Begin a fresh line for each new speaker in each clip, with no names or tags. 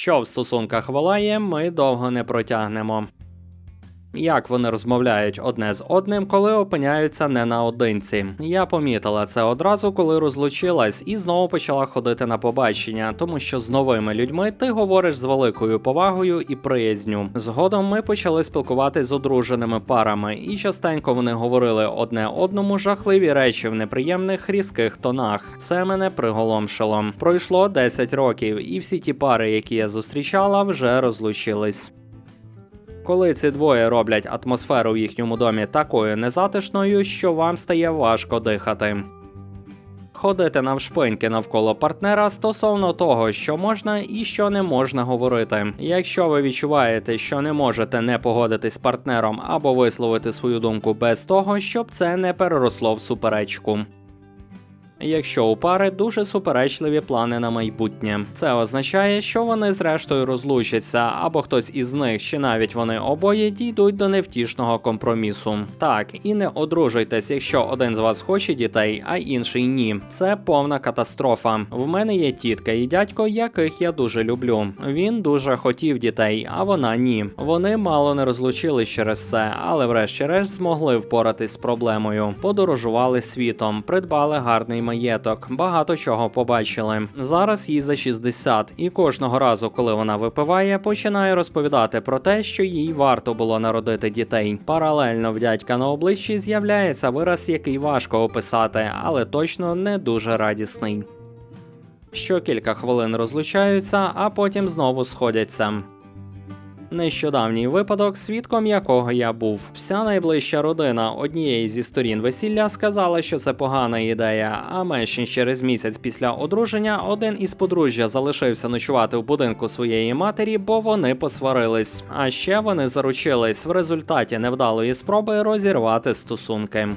Що в стосунках волає, ми довго не протягнемо. Як вони розмовляють одне з одним, коли опиняються не наодинці. Я помітила це одразу, коли розлучилась, і знову почала ходити на побачення, тому що з новими людьми ти говориш з великою повагою і приязню. Згодом ми почали спілкуватись з одруженими парами, і частенько вони говорили одне одному жахливі речі в неприємних різких тонах. Це мене приголомшило. Пройшло 10 років, і всі ті пари, які я зустрічала, вже розлучились. Коли ці двоє роблять атмосферу в їхньому домі такою незатишною, що вам стає важко дихати. Ходити навшпиньки навколо партнера стосовно того, що можна і що не можна говорити. Якщо ви відчуваєте, що не можете не погодитись з партнером або висловити свою думку без того, щоб це не переросло в суперечку. Якщо у пари дуже суперечливі плани на майбутнє, це означає, що вони зрештою розлучаться, або хтось із них, чи навіть вони обоє дійдуть до невтішного компромісу. Так, і не одружуйтесь, якщо один з вас хоче дітей, а інший ні. Це повна катастрофа. В мене є тітка і дядько, яких я дуже люблю. Він дуже хотів дітей, а вона ні. Вони мало не розлучились через це, але врешті-решт змогли впоратись з проблемою. Подорожували світом, придбали гарний маєток, багато чого побачили. Зараз їй за 60, і кожного разу, коли вона випиває, починає розповідати про те, що їй варто було народити дітей. Паралельно в дядька на обличчі з'являється вираз, який важко описати, але точно не дуже радісний. Що кілька хвилин розлучаються, а потім знову сходяться. Нещодавній випадок, свідком якого я був. Вся найближча родина однієї зі сторін весілля сказала, що це погана ідея. А менш через місяць після одруження один із подружжя залишився ночувати в будинку своєї матері, бо вони посварились. А ще вони заручились в результаті невдалої спроби розірвати стосунки.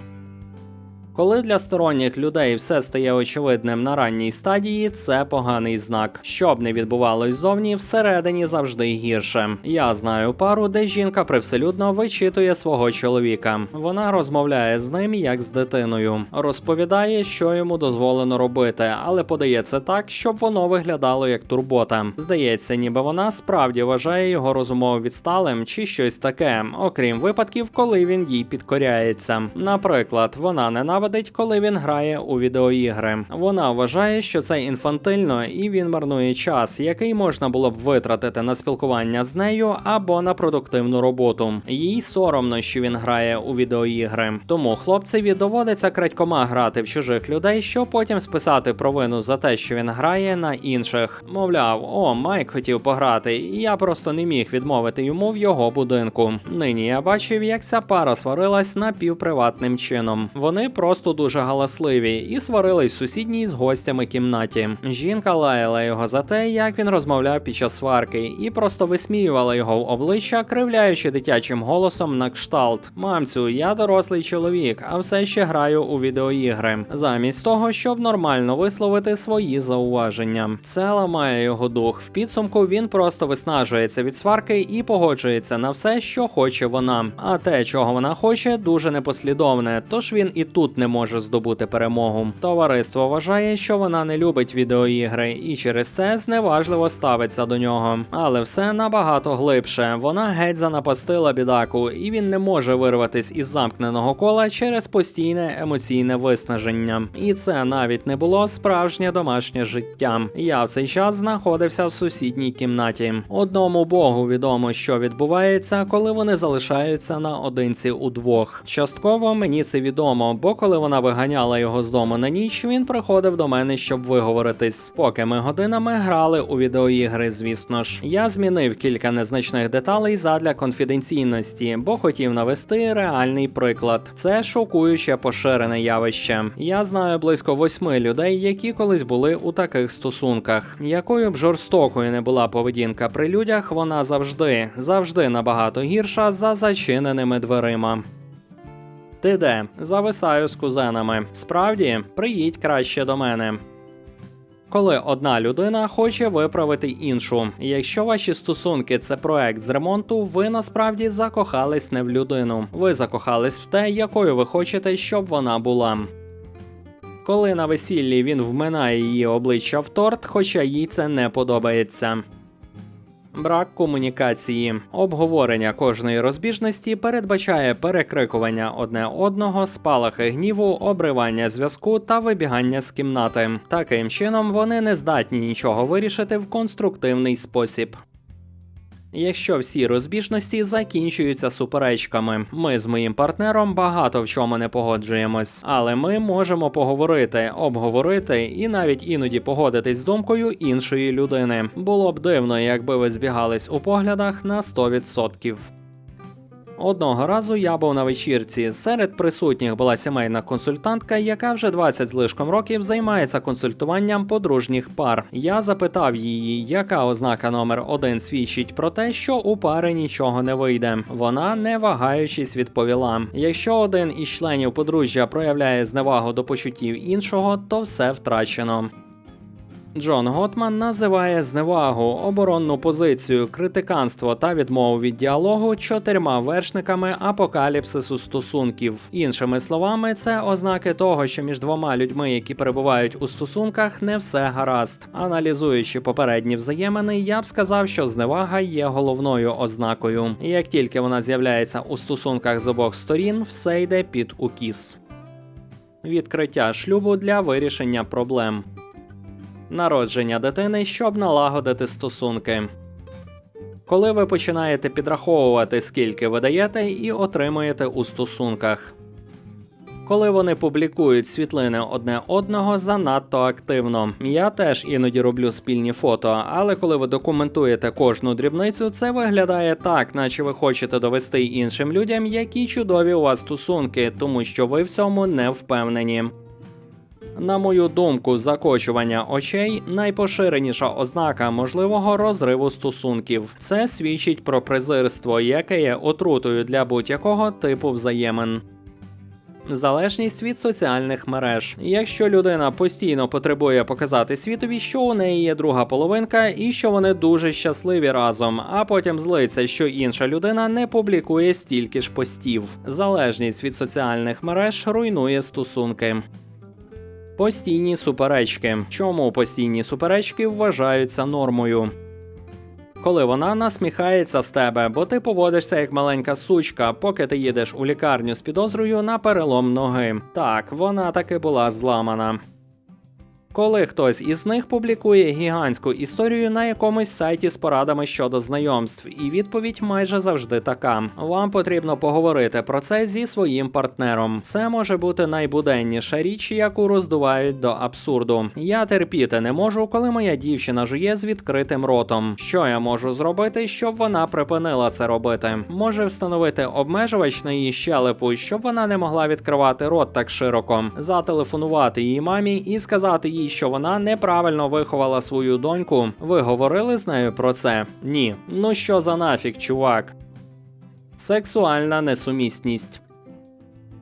Коли для сторонніх людей все стає очевидним на ранній стадії, це поганий знак. Що б не відбувалось зовні, всередині завжди гірше. Я знаю пару, де жінка привселюдно вичитує свого чоловіка. Вона розмовляє з ним як з дитиною, розповідає, що йому дозволено робити, але подає це так, щоб воно виглядало як турбота. Здається, ніби вона справді вважає його розумово відсталим чи щось таке, окрім випадків, коли він їй підкоряється. Наприклад, вона ненавидить, коли він грає у відеоігри. Вона вважає, що це інфантильно, і він марнує час, який можна було б витратити на спілкування з нею або на продуктивну роботу. Їй соромно, що він грає у відеоігри. Тому хлопцеві доводиться крадькома грати в чужих людей, щоб потім списати провину за те, що він грає на інших. Мовляв, о, Майк хотів пограти, і я просто не міг відмовити йому в його будинку. Нині я бачив, як ця пара сварилась напівприватним чином. Вони просто дуже галасливі і сварились в сусідній з гостями кімнаті. Жінка лаяла його за те, як він розмовляв під час сварки, і просто висміювала його в обличчя, кривляючи дитячим голосом на кшталт. Мамцю, я дорослий чоловік, а все ще граю у відеоігри. Замість того, щоб нормально висловити свої зауваження. Це ламає його дух. В підсумку він просто виснажується від сварки і погоджується на все, що хоче вона. А те, чого вона хоче, дуже непослідовне. Тож він і тут не може здобути перемогу. Товариство вважає, що вона не любить відеоігри, і через це зневажливо ставиться до нього. Але все набагато глибше. Вона геть занапастила бідаку, і він не може вирватись із замкненого кола через постійне емоційне виснаження. І це навіть не було справжнє домашнє життя. Я в цей час знаходився в сусідній кімнаті. Одному богу відомо, що відбувається, коли вони залишаються наодинці удвох. Частково мені це відомо, бо коли вона виганяла його з дому на ніч, він приходив до мене, щоб виговоритись. Поки ми годинами грали у відеоігри, звісно ж. Я змінив кілька незначних деталей задля конфіденційності, бо хотів навести реальний приклад. Це шокуюче поширене явище. Я знаю близько восьми людей, які колись були у таких стосунках. Якою б жорстокою не була поведінка при людях, вона завжди, завжди набагато гірша за зачиненими дверима. Ти де? Зависаю з кузенами. Справді, приїдь краще до мене. Коли одна людина хоче виправити іншу. Якщо ваші стосунки це проект з ремонту, ви насправді закохались не в людину. Ви закохались в те, якою ви хочете, щоб вона була. Коли на весіллі він вминає її обличчя в торт, хоча їй це не подобається. Брак комунікації. Обговорення кожної розбіжності передбачає перекрикування одне одного, спалахи гніву, обривання зв'язку та вибігання з кімнати. Таким чином вони не здатні нічого вирішити в конструктивний спосіб. Якщо всі розбіжності закінчуються суперечками, ми з моїм партнером багато в чому не погоджуємось, але ми можемо поговорити, обговорити і навіть іноді погодитись з думкою іншої людини. Було б дивно, якби ви збігались у поглядах на 100%. Одного разу я був на вечірці. Серед присутніх була сімейна консультантка, яка вже 20 з лишком років займається консультуванням подружніх пар. Я запитав її, яка ознака номер один свідчить про те, що у пари нічого не вийде. Вона, не вагаючись, відповіла: якщо один із членів подружжя проявляє зневагу до почуттів іншого, то все втрачено. Джон Готман називає зневагу, оборонну позицію, критиканство та відмову від діалогу чотирма вершниками апокаліпсису стосунків. Іншими словами, це ознаки того, що між двома людьми, які перебувають у стосунках, не все гаразд. Аналізуючи попередні взаємини, я б сказав, що зневага є головною ознакою. Як тільки вона з'являється у стосунках з обох сторін, все йде під укіс. Відкриття шлюбу для вирішення проблем. Народження дитини, щоб налагодити стосунки. Коли ви починаєте підраховувати, скільки ви даєте і отримуєте у стосунках. Коли вони публікують світлини одне одного занадто активно. Я теж іноді роблю спільні фото, але коли ви документуєте кожну дрібницю, це виглядає так, наче ви хочете довести іншим людям, які чудові у вас стосунки, тому що ви в цьому не впевнені. На мою думку, закочування очей найпоширеніша ознака можливого розриву стосунків. Це свідчить про презирство, яке є отрутою для будь-якого типу взаємин. Залежність від соціальних мереж. Якщо людина постійно потребує показати світові, що у неї є друга половинка і що вони дуже щасливі разом, а потім злиться, що інша людина не публікує стільки ж постів. Залежність від соціальних мереж руйнує стосунки. Постійні суперечки. Чому постійні суперечки вважаються нормою? Коли вона насміхається з тебе, бо ти поводишся як маленька сучка, поки ти їдеш у лікарню з підозрою на перелом ноги. Так, вона таки була зламана. Коли хтось із них публікує гігантську історію на якомусь сайті з порадами щодо знайомств, і відповідь майже завжди така: вам потрібно поговорити про це зі своїм партнером. Це може бути найбуденніша річ, яку роздувають до абсурду. Я терпіти не можу, коли моя дівчина жує з відкритим ротом. Що я можу зробити, щоб вона припинила це робити? Може встановити обмежувач на її щелепу, щоб вона не могла відкривати рот так широко, зателефонувати її мамі і сказати їй, що вона неправильно виховала свою доньку. Ви говорили з нею про це? Ні. Ну що за нафік, чувак? Сексуальна несумісність.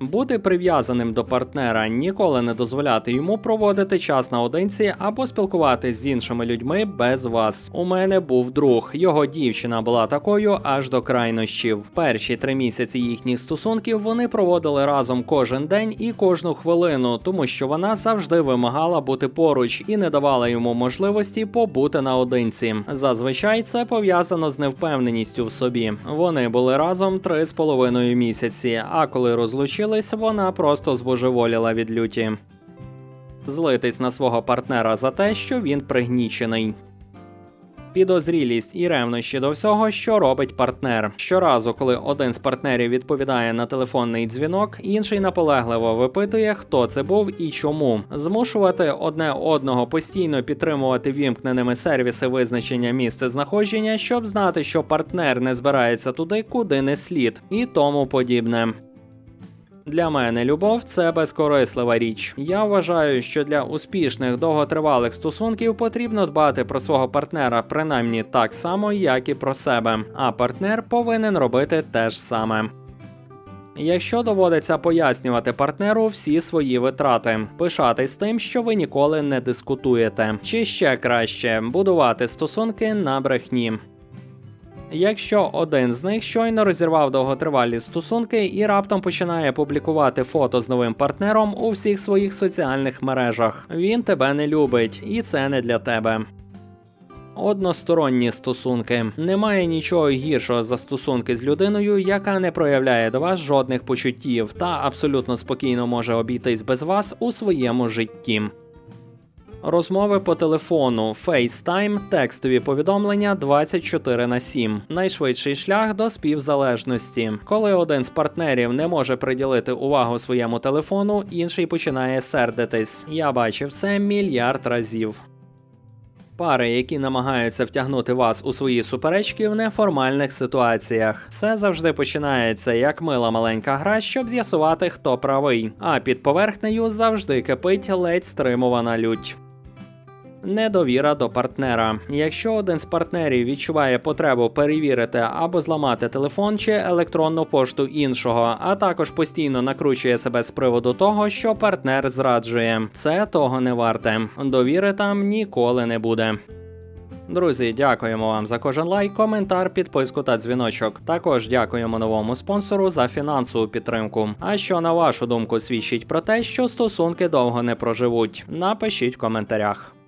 Бути прив'язаним до партнера, ніколи не дозволяти йому проводити час наодинці або спілкуватись з іншими людьми без вас. У мене був друг, його дівчина була такою аж до крайнощів. Перші три місяці їхніх стосунків вони проводили разом кожен день і кожну хвилину, тому що вона завжди вимагала бути поруч і не давала йому можливості побути наодинці. Зазвичай це пов'язано з невпевненістю в собі. Вони були разом три з половиною місяці, а коли розлучили вона просто збожеволіла від люті. Злитись на свого партнера за те, що він пригнічений. Підозрілість і ревнощі до всього, що робить партнер. Щоразу, коли один з партнерів відповідає на телефонний дзвінок, інший наполегливо випитує, хто це був і чому. Змушувати одне одного постійно підтримувати вімкненими сервіси визначення місця знаходження, щоб знати, що партнер не збирається туди, куди не слід, і тому подібне. Для мене любов це безкорислива річ. Я вважаю, що для успішних довготривалих стосунків потрібно дбати про свого партнера принаймні так само, як і про себе. А партнер повинен робити те ж саме. Якщо доводиться пояснювати партнеру всі свої витрати, пишатись тим, що ви ніколи не дискутуєте, чи ще краще будувати стосунки на брехні. Якщо один з них щойно розірвав довготривалі стосунки і раптом починає публікувати фото з новим партнером у всіх своїх соціальних мережах, він тебе не любить, і це не для тебе. Односторонні стосунки. Немає нічого гіршого за стосунки з людиною, яка не проявляє до вас жодних почуттів та абсолютно спокійно може обійтись без вас у своєму житті. Розмови по телефону, FaceTime, текстові повідомлення 24 на 7. Найшвидший шлях до співзалежності. Коли один з партнерів не може приділити увагу своєму телефону, інший починає сердитись. Я бачив це мільярд разів. Пари, які намагаються втягнути вас у свої суперечки в неформальних ситуаціях. Все завжди починається як мила маленька гра, щоб з'ясувати, хто правий. А під поверхнею завжди кипить ледь стримувана лють. Недовіра до партнера. Якщо один з партнерів відчуває потребу перевірити або зламати телефон чи електронну пошту іншого, а також постійно накручує себе з приводу того, що партнер зраджує, це того не варте. Довіри там ніколи не буде. Друзі, дякуємо вам за кожен лайк, коментар, підписку та дзвіночок. Також дякуємо новому спонсору за фінансову підтримку. А що на вашу думку свідчить про те, що стосунки довго не проживуть? Напишіть в коментарях.